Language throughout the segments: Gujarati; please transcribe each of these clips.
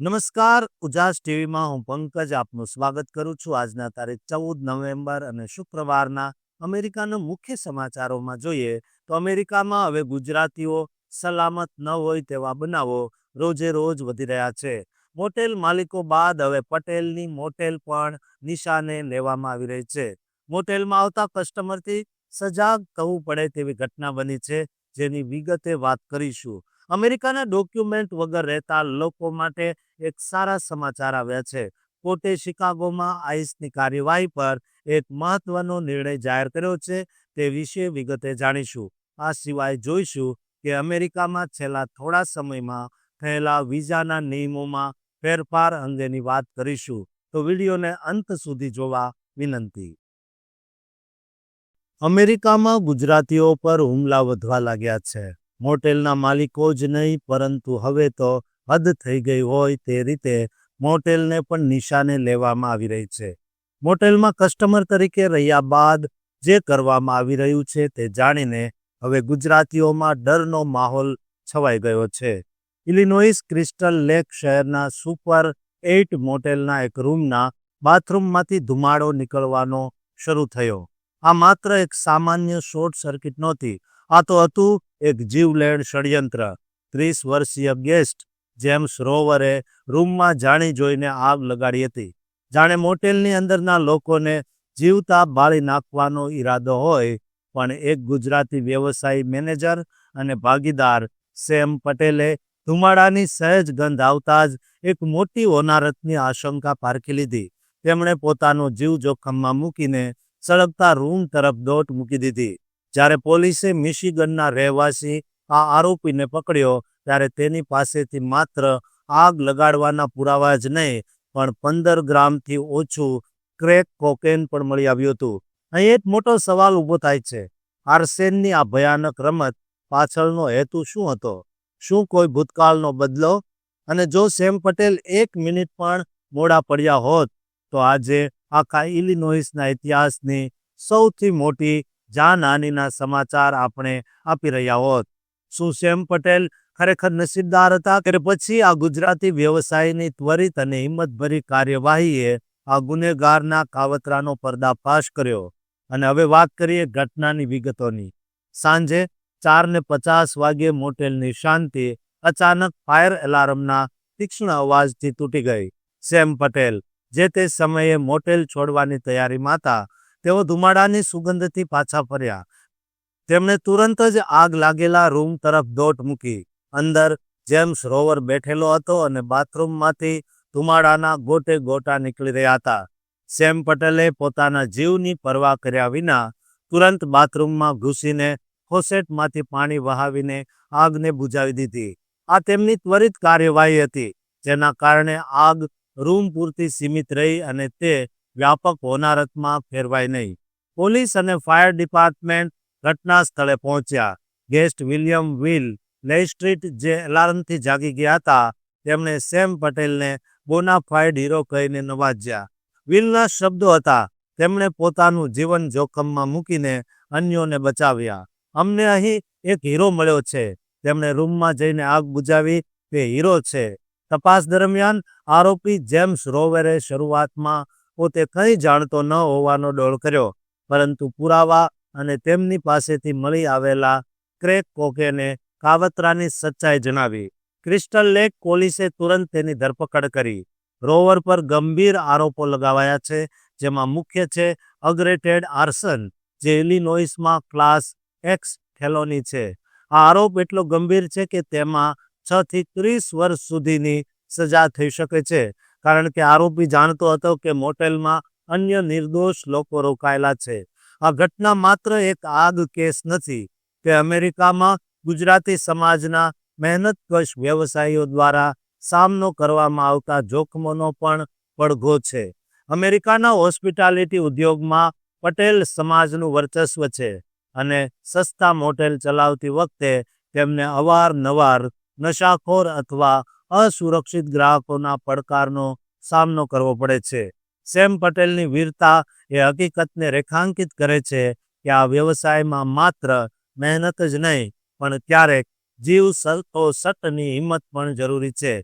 નમસ્કાર, ઉજાસ ટીવીમાં હું પંકજ આપનું સ્વાગત કરું છું. આજના તારીખ ચૌદ નવેમ્બર અને શુક્રવારના અમેરિકાના મુખ્ય સમાચારોમાં જોઈએ તો અમેરિકામાં હવે ગુજરાતીઓ સલામત ન હોય તેવા બનાવો રોજે રોજ વધી રહ્યા છે. મોટેલ માલિકો બાદ હવે પટેલની મોટેલ પણ નિશાને લેવામાં આવી રહી છે. મોટેલમાં આવતા કસ્ટમરથી સજાગ થવું પડે તેવી ઘટના બની છે જેની વિગતે વાત કરીશું. અમેરિકાના ડોક્યુમેન્ટ વગર રહેતા લોકો માટે એક સારા સમાચાર આવ્યા છે. કોર્ટે શિકાગોમાં આઈસની કાર્યવાહી પર એક મહત્વનો નિર્ણય જાહેર કર્યો છે તે વિશે વિગતે જાણીશું. આ સિવાય જોઈશું કે અમેરિકામાં છેલ્લા થોડા સમયમાં થયેલા વિઝાના નિયમોમાં ફેરફાર અંગેની વાત કરીશું. તો વિડીયોને અંત સુધી જોવા વિનંતી. અમેરિકામાં ગુજરાતીઓ પર હુમલા વધવા લાગ્યા છે. મોટેલના માલિકો જ નહીં, પરંતુ હવે તો હદ થઈ ગઈ હોય તે રીતે મોટેલને પણ નિશાને લેવામાં આવી રહી છે. મોટેલમાં કસ્ટમર તરીકે રહ્યા બાદ જે કરવામાં આવી રહ્યું છે તે જાણીને હવે ગુજરાતીઓમાં ડરનો માહોલ છવાઈ ગયો છે. ઇલિનોઇસ ક્રિસ્ટલ લેક શહેરના સુપર એઇટ મોટેલના એક રૂમના બાથરૂમમાંથી ધુમાડો નીકળવાનો શરૂ થયો. આ માત્ર એક સામાન્ય શોર્ટ સર્કિટ નહોતી, આ તો હતું એક જીવલેણ ષડયંત્ર, ત્રીસ વર્ષીય ગેસ્ટ જેમ્સ રોવરે રૂમમાં જાણી જોઈને આગ લગાડી હતી. જાણે મોટેલની અંદરના લોકોને જીવતા બાળી નાખવાનો ઈરાદો હોય, પણ એક ગુજરાતી વ્યવસાયી મેનેજર અને ભાગીદાર સેમ પટેલે ધુમાડાની સહેજ ગંધ આવતા જ એક મોટી ઓનારતની આશંકા પારખી લીધી. તેમણે પોતાનો જીવ જોખમમાં મૂકીને સળગતા રૂમ તરફ દોટ મૂકી દીધી. જ્યારે પોલીસે મિશિગનના રહેવાસી આ આરોપીને પકડ્યો, ત્યારે તેની પાસેથી માત્ર આગ લગાડવાના પુરાવા જ નહીં, પણ પંદર ગ્રામથી ઓછું ક્રેક કોકેન પણ મળી આવ્યું હતું. અહીં એક મોટો સવાલ ઊભો થાય છે. આર્સેનની આ ભયાનક રમત પાછળનો હેતુ શું હતો? શું કોઈ ભૂતકાળનો બદલો? અને જો સેમ પટેલ એક મિનિટ પણ મોડા પડ્યા હોત, તો આજે આખા ઇલિનોઇસના ઇતિહાસની સૌથી મોટી જાનહાનિના સમાચાર આપણે આપી રહ્યા હોત. શું સેમ પટેલ ખરેખર નસીબદાર હતા કે પછી આ ગુજરાતી વ્યવસાયની ત્વરિત અને હિંમતભરી કાર્યવાહીએ આ ગુનેગારના કાવતરાનો પર્દાફાશ કર્યો? અને હવે વાત કરીએ ઘટનાની વિગતોની. સાંજે ચાર ને પચાસ વાગ્યે મોટેલની શાંતિ અચાનક ફાયર એલાર્મના તીક્ષ્ણ અવાજથી તૂટી ગઈ. સેમ પટેલ, જે તે સમયે મોટેલ છોડવાની તૈયારીમાં હતા તેઓ ધુમાડાની સુગંધથી પાછા ફર્યા. તેમણે તુરંત જ આગ લાગેલા રૂમ તરફ દોટ મૂકી. અંદર જેમ્સ રોવર બેઠેલો હતો અને બાથરૂમમાંથી ધુમાડાના ગોટે ગોટા નીકળી રહ્યા હતા. સેમ પટેલે પોતાના જીવની પરવા કર્યા વિના તુરંત બાથરૂમમાં ઘૂસીને ફોસેટમાંથી પાણી વહાવીને આગને બુજાવી દીધી. આ તેમની ત્વરિત કાર્યવાહી હતી, જેના કારણે આગ રૂમ પૂરતી સીમિત રહી અને તે વ્યાપક હોનારતમાં ફેરવાય નહીં. પોલીસ અને ફાયર ડિપાર્ટમેન્ટ ઘટના સ્થળે પહોંચ્યા. ગેસ્ટ વિલિયમ વિલ લેસ્ટ્રીટ, જે એલાર્મથી જાગી ગયા હતા, તેમણે સેમ પટેલને બોનાફાઈડ હીરો કહીને નવાજ્યા. વિલના શબ્દો હતા, તેમણે પોતાનું જીવન જોખમમાં મૂકીને અન્યોને બચાવ્યા. અમને અહીં એક હીરો મળ્યો છે. તેમણે રૂમમાં જઈને આગ બુજાવી, તે હીરો છે. તપાસ દરમિયાન આરોપી જેમ્સ રોવેરે શરૂઆતમાં પોતે કંઈ જાણતો ન હોવાનો ડોળ કર્યો, પરંતુ પુરાવા અને તેમની પાસેથી મળી આવેલા ક્રેક કોકેને કાવતરાની સચ્ચાઈ જણાવી. ક્રિસ્ટલ લેક પોલીસે તુરંત તેની ધરપકડ કરી. રોવર પર ગંભીર આરોપો લગાવાયા છે, જેમાં મુખ્ય છે અગ્રેટેડ આર્સન, જે ઇલિનોઇસમાં ક્લાસ એક્સ ખેલોની છે. આ આરોપ એટલો ગંભીર છે કે તેમાં છ થી ત્રીસ વર્ષ સુધીની સજા થઈ શકે છે. કારણ કે આરોપી જાણતો હતો કે મોટેલમાં અન્ય નિર્દોષ લોકો રોકાયેલા છે. આ ઘટના માત્ર એક આગ કેસ નથી, તે અમેરિકામાં ગુજરાતી સમાજના મહેનતકશ વ્યવસાયીઓ દ્વારા સામનો કરવામાં આવતા જોખમોનો પણ પડઘો છે. અમેરિકાના હોસ્પિટાલિટી ઉદ્યોગમાં પટેલ સમાજનું વર્ચસ્વ છે અને સસ્તા મોટેલ ચલાવતી વખતે તેમને અવારનવાર નશાખોર અથવા અસુરક્ષિત ગ્રાહકોના પડકારનો સામનો કરવો પડે છે. સેમ પટેલની વીરતા એ હકીકતને રેખાંકિત કરે છે કે આ વ્યવસાયમાં માત્ર મહેનત જ નહીં, પણ ક્યારેક જીવ સટની હિંમત પણ જરૂરી છે.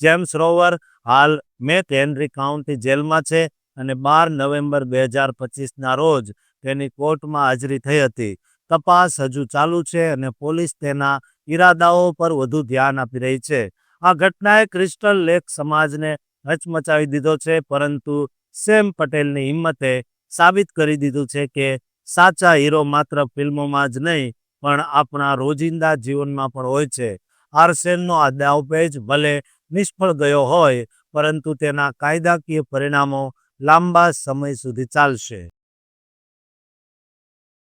જેમ્સ રોવર હાલ મેક હેનરી કાઉન્ટી જેલમાં છે અને બાર નવેમ્બર બે હજાર પચીસના રોજ તેની કોર્ટમાં હાજરી થઈ હતી. તપાસ હજુ ચાલુ છે અને પોલીસ તેના ઈરાદાઓ પર વધુ ધ્યાન આપી રહી છે. આ ઘટનાએ ક્રિસ્ટલ લેક સમાજને હચમચાવી દીધો છે, પરંતુ સેમ પટેલની હિંમતે સાબિત કરી દીધું છે કે સાચા હીરો માત્ર ફિલ્મોમાં જ નહીં, પણ આપણા રોજિંદા જીવનમાં પણ હોય છે. આર્સેનનો આ દાવપેચ ભલે નિષ્ફળ ગયો હોય, પરંતુ તેના કાયદાકીય પરિણામો લાંબા સમય સુધી ચાલશે.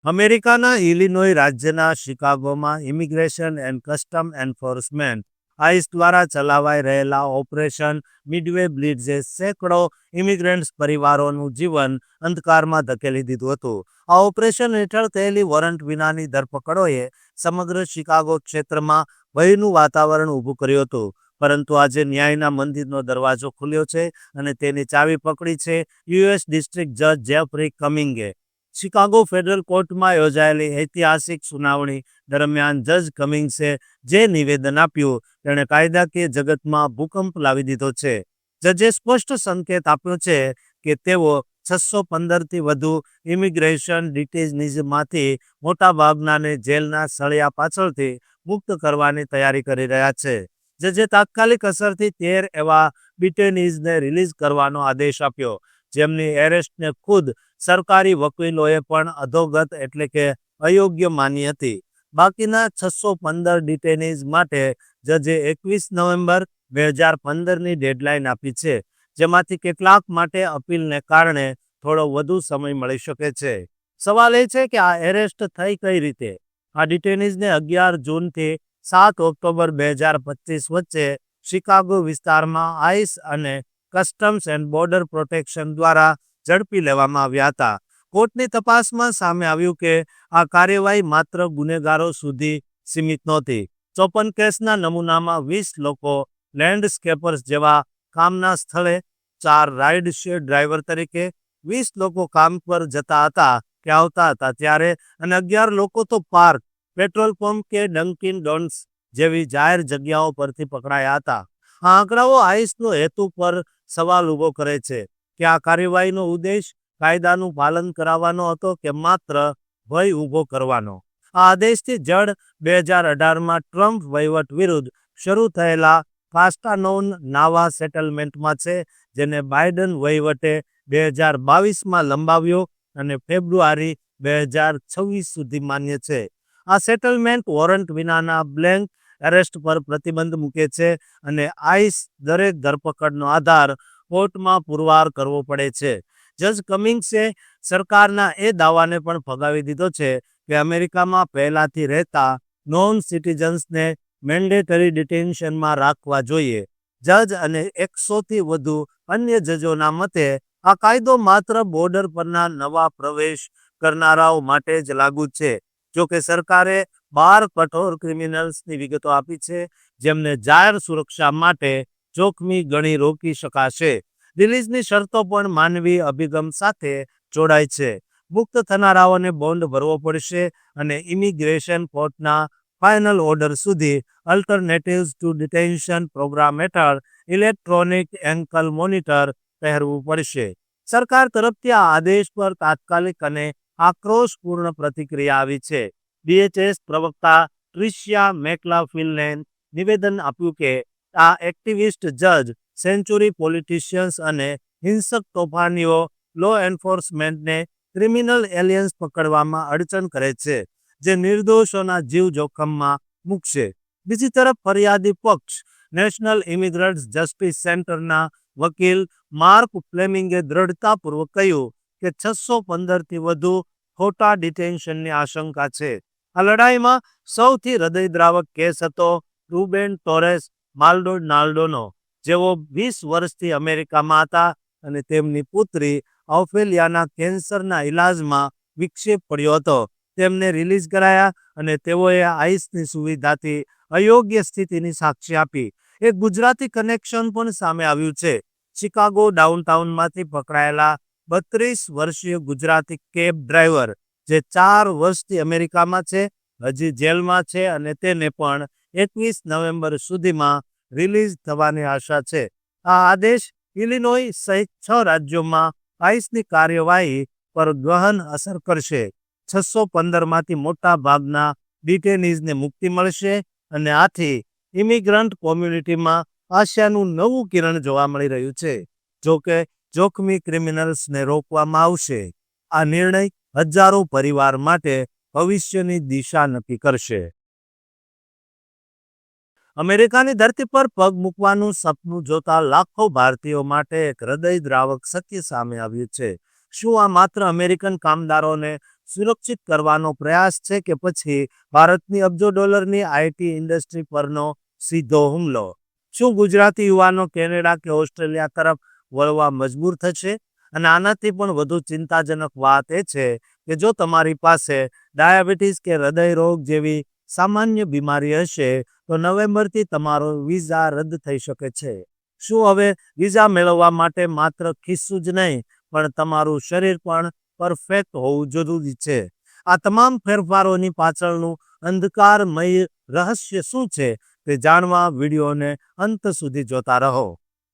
અમેરિકાના ઇલિનોય રાજ્યના શિકાગોમાં immigration and custom enforcement ICE દ્વારા ચલાવાઈ રહેલા ઓપરેશન મિડવે બ્લિડ્સે સેંકડો ઇમિગ્રન્ટ્સ પરિવારોનું જીવન અંધકારમાં ધકેલી દીધું હતું. આ ઓપરેશન હેઠળ થયેલી વોરંટ વિનાની ધરપકડોએ સમગ્ર શિકાગો ક્ષેત્રમાં ભયનું વાતાવરણ ઊભું કર્યું હતું. પરંતુ આજે ન્યાયના મંદિરનો દરવાજો ખુલ્યો છે અને તેની ચાવી પકડી છે યુએસ ડિસ્ટ્રિક્ટ જજ જેફરી કમિંગે. શિકાગો ફેડરલ કોર્ટમાં યોજાયેલી ઐતિહાસિક સુનાવણી દરમિયાન જજ કમિંગ્સે જે નિવેદન આપ્યું, તેણે કાયદાકીય જગતમાં ભૂકંપ લાવી દીધો છે. જજે સ્પષ્ટ સંકેત આપ્યો છે કે તેઓ છસો પંદરથી વધુ ઇમિગ્રેશન ડિટેઇનીઝમાંથી મોટાભાગનાને જેલના સળિયા પાછળથી મુક્ત કરવાની તૈયારી કરી રહ્યા છે. જજે તાત્કાલિક અસરથી તેર એવા ડિટેનીઝને રિલીઝ કરવાનો આદેશ આપ્યો, જેમની એરેસ્ટને ખુદ સરકારી વકીલોએ પણ અધોગત એટલે કે અયોગ્ય માની હતી. બાકીના છસો પંદર ડિટેનીઝ માટે જજે એકવીસ નવેમ્બર બે હજાર પંદરની ડેડલાઇન આપી છે, જેમાંથી કેટલાક માટે અપીલને કારણે થોડો વધુ સમય મળી શકે છે. સવાલ એ છે કે આ એરેસ્ટ થઈ કઈ રીતે? આ ડિટેનીઝને અગિયાર જૂનથી સાત ઓક્ટોબર બે હજાર પચીસ વચ્ચે શિકાગો વિસ્તારમાં આઈસ અને કસ્ટમ્સ એન્ડ બોર્ડર પ્રોટેક્શન દ્વારા ઝડપી લેવામાં આવ્યા હતા. કોર્ટની તપાસમાં સામે આવ્યું કે આ કાર્યવાહી માત્ર ગુનેગારો સુધી સીમિત નહોતી. ચોપન કેસના નમૂનામાં વીસ લોકો લેન્ડસ્કેપર્સ જેવા કામના સ્થળે ચાર રાઇડ શેર ડ્રાઈવર તરીકે વીસ લોકો કામ પર જતા હતા કે આવતા હતા ત્યારે અને અગિયાર લોકો તો પાર્ક, પેટ્રોલ પંપ કે ડંકિન ડોન્સ જેવી જાહેર જગ્યાઓ પરથી પકડાયા હતા. આ આંકડાઓ આઈસનો હેતુ પર સવાલ ઊભો કરે છે. કે આ કાર્યવાહીનો ઉદ્દેશ કાયદાનું પાલન કરાવવાનો હતો કે માત્ર ભય ઊભો કરવાનો. આ આદેશથી જડ બે હજાર અઢારમાં ટ્રમ્પ વહીવટ વિરુદ્ધ શરૂ થયેલા કાસ્ટાનોન નાવા સેટલમેન્ટમાં છે, જેને બાઇડન વહીવટે બે હજાર બાવીસમાં લંબાવ્યો અને ફેબ્રુઆરી બે હજાર છવ્વીસ સુધી માન્ય છે. આ સેટલમેન્ટ વોરંટ વિનાના બ્લેન્ક એરેસ્ટ પર પ્રતિબંધ મૂકે છે અને આઈસ દરેક ધરપકડનો આધાર કોર્ટમાં પુરવાર કરવો પડે છે. જજ કમિંગ્સે સરકારના એ દાવાને પણ ફગાવી દીધો છે કે અમેરિકામાં પહેલાથી રહેતા નોન સિટીઝન્સને મેન્ડેટરી ડિટેન્શનમાં રાખવા જોઈએ. જજ અને એકસોથી વધુ અન્ય જજોના મતે, આ કાયદો માત્ર બોર્ડર પરના નવા પ્રવેશ કરનારાઓ માટે જ લાગુ છે. જોકે સરકારે બાર કઠોર ક્રિમિનલ્સની વિગતો આપી છે, જેમને જાહેર સુરક્ષા માટે જોખમી ગણી રોકી શકાશે. રિલીઝની શરતો પણ માનવી અભિગમ સાથે જોડાય છે. મુક્ત થનારાઓને બોન્ડ ભરવો પડશે અને ઇમિગ્રેશન કોર્ટના ફાઇનલ ઓર્ડર સુધી અલ્ટરનેટિવ્સ ટુ ડિટેન્શન પ્રોગ્રામ હેઠળ ઇલેક્ટ્રોનિક એન્કલ મોનિટર પહેરવું પડશે. સરકાર તરફથી આ આદેશ પર તાત્કાલિક અને આક્રોશપૂર્ણ પ્રતિક્રિયા આવી છે. બીએચએસ પ્રવક્તા ટ્રિશિયા મેકલાફિલને નિવેદન આપ્યું કે આ એક્ટિવિસ્ટ જજ, સેન્ચુરી પોલિટિશિયન્સ અને હિંસક તોફાનીઓ લો એન્ફોર્સમેન્ટને ક્રિમિનલ એલિયન્સ પકડવામાં અડચણ કરે છે, જે નિર્દોષોના જીવ જોખમમાં મૂકશે. બીજી તરફ ફરિયાદી પક્ષ નેશનલ ઇમિગ્રન્ટ્સ જસ્ટિસ સેન્ટરના વકીલ માર્ક ફ્લેમિંગે દ્રઢતાપૂર્વક કહ્યું કે છસો પંદરથી વધુ ખોટા ડિટેન્શનની આશંકા છે. આ લડાઈમાં સૌથી હૃદયદ્રાવક કેસ હતો રૂબેન ટોરેસ માલ્ડોનાલ્ડોનો જેઓ વીસ વર્ષથી અમેરિકામાં હતા અને તેમની પુત્રી ઓફેલિયાના કેન્સરના ઇલાજમાં વિક્ષેપ પડ્યો હતો. તેમને રિલીઝ કરાયા અને તેઓએ આઈસની સુવિધાથી અયોગ્ય સ્થિતિની સાક્ષી આપી. એક ગુજરાતી કનેક્શન પણ સામે આવ્યું છે. શિકાગો ડાઉનટાઉનમાંથી પકડાયેલા બત્રીસ વર્ષીય ગુજરાતી કેબ ડ્રાઈવર, જે ચાર વર્ષથી અમેરિકામાં છે, હજી જેલમાં છે અને તેને પણ એકવીસ નવેમ્બર સુધીમાં રિલીઝ થવાની આશા છે. આ આદેશ ઇલિનોય સહિત છ રાજ્યોમાં આઈસની કાર્યવાહી પર ગહન અસર કરશે. છસો પંદરમાંથી મોટા ભાગના ડિટેનીઝને મુક્તિ મળશે અને આથી ઇમિગ્રન્ટ કોમ્યુનિટીમાં આશાનું નવું કિરણ જોવા મળી રહ્યું છે જોકે જોખમી ક્રિમિનલ્સને રોકવામાં આવશે. આ નિર્ણય હજારો પરિવાર માટે ભવિષ્યની દિશા નક્કી કરશે. અમેરિકાની ધરતી પર પગ મૂકવાનું સપનું જોતા લાખો ભારતીયો માટે એક હૃદયદ્રાવક સત્ય સામે આવ્યું છે. શું આ માત્ર અમેરિકન કામદારોને સુરક્ષિત કરવાનો પ્રયાસ છે કે પછી ભારતની અબજો ડોલરની આઈટી ઇન્ડસ્ટ્રી પરનો સીધો હુમલો? શું ગુજરાતી યુવાનો કેનેડા કે ઓસ્ટ્રેલિયા તરફ વળવા મજબૂર થશે? અને આનાથી પણ વધુ ચિંતાજનક વાત એ છે કે જો તમારી પાસે ડાયાબિટીસ કે હૃદય રોગ જેવી સામાન્ય બીમારી હશે તો નવેમ્બરથી તમારો વિઝા રદ થઈ શકે છે. શું હવે વિઝા મેળવવા માટે માત્ર ખિસ્સું જ નહીં, પણ તમારું શરીર પણ પરફેક્ટ હોવું જરૂરી છે. આ તમામ ફેરફારોની પાછળનું અંધકારમય રહસ્ય શું છે તે જાણવા વિડીયોને અંત સુધી જોતા રહો.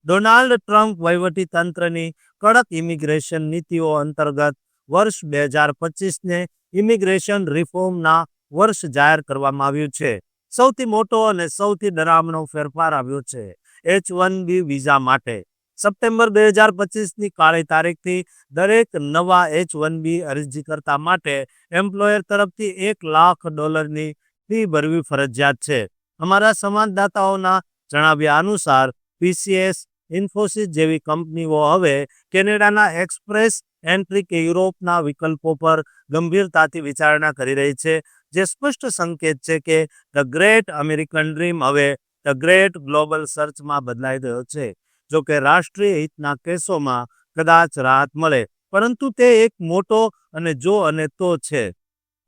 ડોનાલ્ડ ટ્રમ્પ વહીવટી તંત્રની કડક ઇમિગ્રેશન નીતિઓ અંતર્ગત વર્ષ બે હજાર પચીસને ઇમિગ્રેશન રિફોર્મના વર્ષ જાહેર કરવામાં આવ્યું છે. સૌથી મોટો અને સૌથી ડરામણો ફેરફાર આવ્યો છે એચ વન બી વિઝા માટે. સપ્ટેમ્બર બે હજાર પચીસની કાળી તારીખથી દરેક નવા એચ વન બી અરજીકર્તા માટે એમ્પ્લોયર તરફથી એક લાખ ડોલરની ફી ભરવી ફરજિયાત છે. અમારા સંવાદદાતાઓના જણાવ્યા અનુસાર પીસીએસ ઇન્ફોસિસ જેવી કંપનીઓ હવે કેનેડાના એક્સપ્રેસ એન્ટ્રી કે યુરોપના વિકલ્પો પર ગંભીરતાથી વિચારણા કરી રહી છે જે સ્પષ્ટ સંકેત છે કે ધ ગ્રેટ અમેરિકન ડ્રીમ હવે ધ ગ્રેટ ગ્લોબલ સર્ચમાં બદલાઈ રહ્યો છે. જો કે રાષ્ટ્રીય હિતના કેસોમાં કદાચ રાહત મળે, પરંતુ તે એક મોટો અને જો અને તો છે.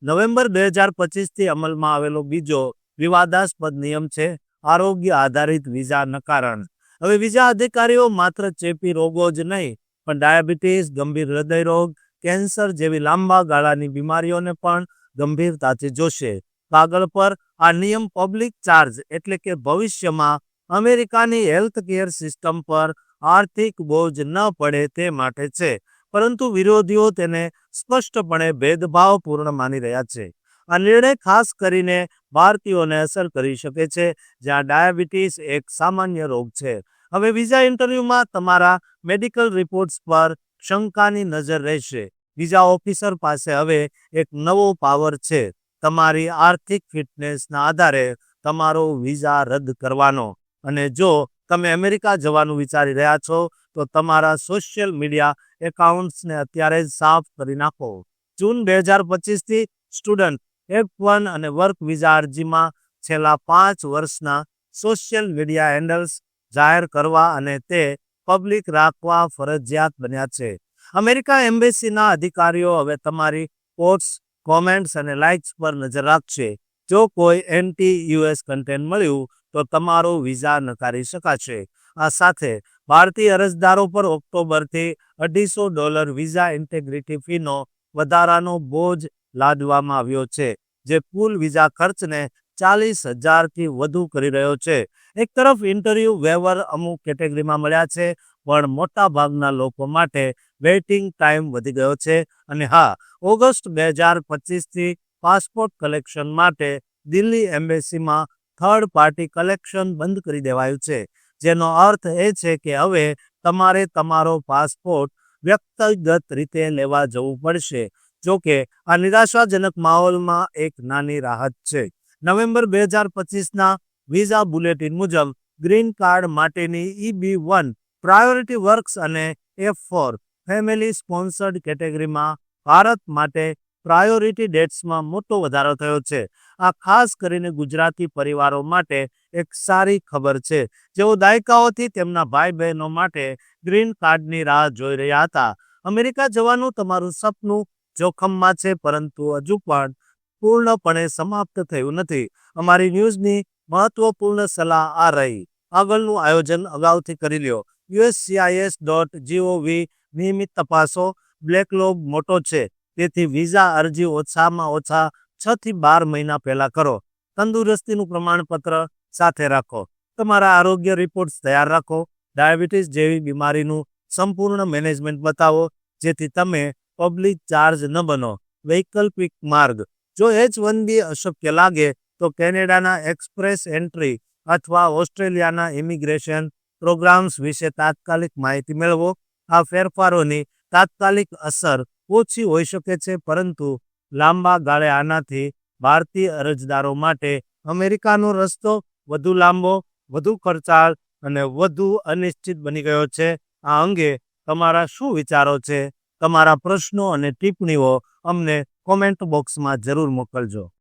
નવેમ્બર બે હજાર પચીસથી અમલમાં આવેલો બીજો વિવાદાસ્પદ નિયમ છે આરોગ્ય આધારિત વિઝા નકારણ. હવે વિઝા અધિકારીઓ માત્ર ચેપી રોગો જ નહીં, પણ ડાયાબિટીસ, ગંભીર હૃદયરોગ, કેન્સર જેવી લાંબા ગાળાની બીમારીઓને પણ ગંભીરતાથી જોશે. કાગળ પર આ નિયમ પબ્લિક ચાર્જ એટલે કે ભવિષ્યમાં અમેરિકાની હેલ્થ કેર સિસ્ટમ પર આર્થિક બોજ ન પડે તે માટે છે. પરંતુ વિરોધીઓ તેને સ્પષ્ટપણે ભેદભાવપૂર્ણ માની રહ્યા છે. આ નિર્ણય ખાસ કરીને ભારતીયોને અસર કરી શકે છે, જ્યાં ડાયાબિટીસ એક સામાન્ય રોગ છે. હવે વિઝા ઇન્ટરવ્યુમાં તમારા મેડિકલ રિપોર્ટ્સ પર શંકાની નજર રહેશે. વિઝા ઓફિસર પાસે હવે એક નવો પાવર છે. તમારી આર્થિક ફિટનેસના આધારે તમારો વિઝા રદ કરવાનો. અને જો તમે અમેરિકા જવાનું વિચારી રહ્યા છો, તો તમારા સોશિયલ મીડિયા એકાઉન્ટ્સને અત્યારે સાફ કરી નાખો. જૂન બે હજાર પચીસથી સ્ટુડન્ટ, એફ વન અને વર્ક વિઝા અરજીમાં છેલ્લા પાંચ વર્ષના સોશિયલ મીડિયા હેન્ડલ્સ જાહેર કરવા અને તે પબ્લિક રાખવા ફરજિયાત બન્યા છે. અમેરિકા એમ્બેસીના અધિકારીઓ હવે તમારી પોસ્ટ કોમેન્ટ્સ અને લાઇક્સ પર નજર રાખશે. જો કોઈ એન્ટી યુએસ કન્ટેન્ટ મળ્યું, તો તમારો વિઝા નકારી શકાશે. આ સાથે ભારતીય અરજદારો પર ઓક્ટોબરથી અઢીસો ડોલર વિઝા ઇન્ટેગ્રિટી ફીનો વધારાનો બોજ લાદવામાં આવ્યો છે, જે કુલ વિઝા ખર્ચને ચાલીસ હજારથી વધુ કરી રહ્યો છે. એક તરફ ઇન્ટરવ્યુ વેવર અમુક કેટેગરીમાં મળ્યા છે, પણ મોટા ભાગના લોકો માટે વેઇટિંગ ટાઈમ વધી ગયો છે. અને હા, ઓગસ્ટ બે હજાર પચીસથી પાસપોર્ટ કલેક્શન માટે દિલ્હી એમ્બેસીમાં થર્ડ પાર્ટી કલેક્શન બંધ કરી દેવાયું છે. જેનો અર્થ એ છે કે હવે તમારે તમારો પાસપોર્ટ વ્યક્તિગત રીતે લેવા જવું પડશે, જોકે આ નિરાશાજનક માહોલમાં એક નાની રાહત છે. નવેમ્બર બે હજાર પચીસના વિઝા બુલેટિન મુજબ ગ્રીન કાર્ડ માટેની ઈબી વન પ્રાયોરિટી વર્ક્સ અને એફ ફોર ફેમિલી સ્પોન્સર્ડ કેટેગરીમાં ભારત માટે પ્રાયોરિટી ડેટ્સમાં મોટો વધારો થયો છે. આ ખાસ કરીને ગુજરાતી પરિવારો માટે એક સારી ખબર છે. જેઓ દાયકાઓથી તેમના ભાઈ બહેનો માટે ગ્રીન કાર્ડની રાહ જોઈ રહ્યા હતા. અમેરિકા જવાનું તમારું સપનું જોખમમાં છે, પરંતુ હજુ પણ પૂર્ણપણે સમાપ્ત થયું નથી. અમારી ન્યૂઝની મહત્વપૂર્ણ સલાહ આ રહી. આગળનું આયોજન અગાઉથી કરી લ્યો. યુએસસીઆઈએસ ડોટ જીઓવી નિયમિત તપાસો. બ્લેકલોગ મોટો છે. તેથી વિઝા અરજી ઓછામાં ઓછા છ થી બાર મહિના પહેલા કરો. તંદુરસ્તીનું પ્રમાણપત્ર સાથે રાખો. તમારા આરોગ્ય રિપોર્ટ્સ તૈયાર રાખો. ડાયાબિટીસ જેવી બીમારીનું સંપૂર્ણ મેનેજમેન્ટ બતાવો. જેથી તમે પબ્લિક ચાર્જ ન બનો. વૈકલ્પિક માર્ગ જો એચ વન બી અશક્ય લાગે તો કેનેડાના એક્સપ્રેસ એન્ટ્રી અથવા ઓસ્ટ્રેલિયાના ઇમિગ્રેશન પ્રોગ્રામ્સ વિશે તાત્કાલિક માહિતી મેળવો. આ ફેરફારોની તાત્કાલિક અસર ઓછી હોઈ શકે છે, પરંતુ લાંબા ગાળે આનાથી ભારતીય અરજદારો માટે અમેરિકાનો રસ્તો વધુ લાંબો, વધુ ખર્ચાળ અને વધુ અનિશ્ચિત બની ગયો છે. આ અંગે તમારા શું વિચારો છે? તમારા પ્રશ્નો અને ટિપ્પણીઓ અમને કોમેન્ટ બોક્સમાં જરૂર મોકલજો.